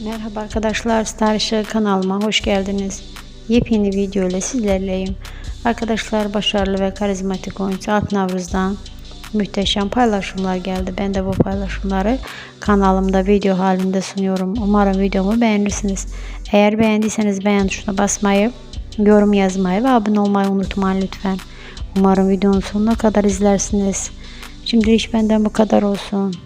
Merhaba arkadaşlar Star Işığı kanalıma hoş geldiniz. Yepyeni video ile sizlerleyim. Arkadaşlar başarılı ve karizmatik oyuncu Alp Navruz'dan muhteşem paylaşımlar geldi. Ben de bu paylaşımları kanalımda video halinde sunuyorum. Umarım videomu beğenirsiniz. Eğer beğendiyseniz beğen tuşuna basmayı, yorum yazmayı ve abone olmayı unutmayın lütfen. Umarım videonun sonuna kadar izlersiniz. Şimdilik benden bu kadar olsun.